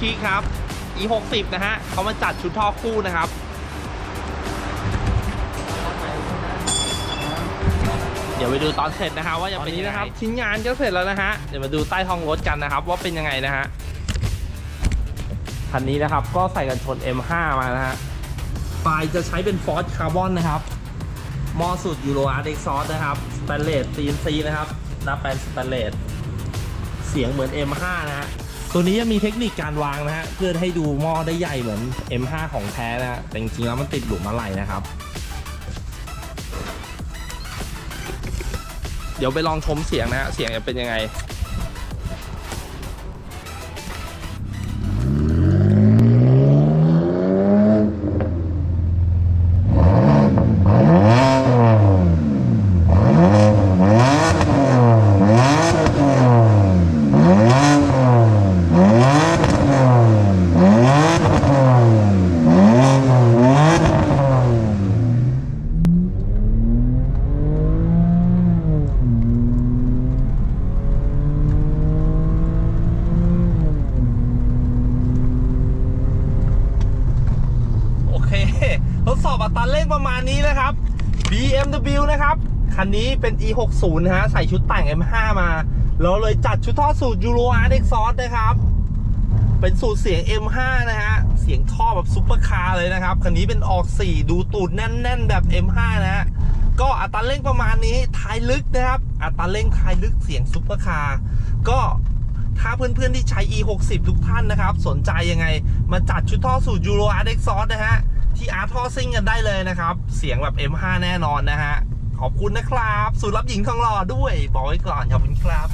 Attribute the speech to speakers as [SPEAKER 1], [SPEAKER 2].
[SPEAKER 1] ชิครับ e 6 0 นะฮะเขามาจัดชุดท่อคู่นะครับเดี๋ยวไปดูตอนเสร็จนะฮะว่าจะเป็นยังไงนะครับชิ้นงานก็เสร็จแล้วนะฮะเดี๋ยวมาดูใต้ท้องรถกันนะครับ ว่าเป็นยังไงนะฮะคันนี้นะครับก็ใส่กันชน M5 มานะฮะปลายจะใช้เป็นฟอร์ c คาร์บอนนะครับหมอสุดยูโรอาร์เด็กซอสนะครับสแตนเลส CNC นะครับหน้าแปลนสแตนเลสเสียงเหมือน M5 นะฮะ ตัวนี้จะมีเทคนิคการวางนะฮะเพื่อให้ดูหม้อได้ใหญ่เหมือน M5 ของแท้นะฮะแต่จริงๆแล้วมันติดหลุมอะไรนะครับ เดี๋ยวไปลองชมเสียงนะฮะเสียงจะเป็นยังไง ทดสอบอัตราเร่งประมาณนี้นะครับ BMW นะครับ คันนี้เป็น E60 นะฮะ ใส่ชุดแต่ง M5 มาเราเลยจัดชุดท่อสูตร Euro R Exhaust นะครับ เป็นสูตรเสียง M5 นะฮะ เสียงท่อแบบซุปเปอร์คาร์เลยนะครับ คันนี้เป็นออก 4 ดูตูดแน่น ๆ แบบ M5 นะฮะ ก็อัตราเร่งประมาณนี้ท้ายลึกนะครับ อัตราเร่งท้ายลึกเสียงซุปเปอร์คาร์ก็ถ้าเพื่อนๆที่ใช้ E60 ทุกท่านนะครับ สนใจยังไง มาจัดชุดท่อสูตร Euro R Exhaust นะฮะ ที่ Art ท่อซิ่งกันได้เลยนะครับ เสียงแบบ M5 แน่นอนนะฮะ ขอบคุณนะครับ สูตรรับหญิงทองหล่อด้วย บอกไว้ก่อนขอบคุณครับ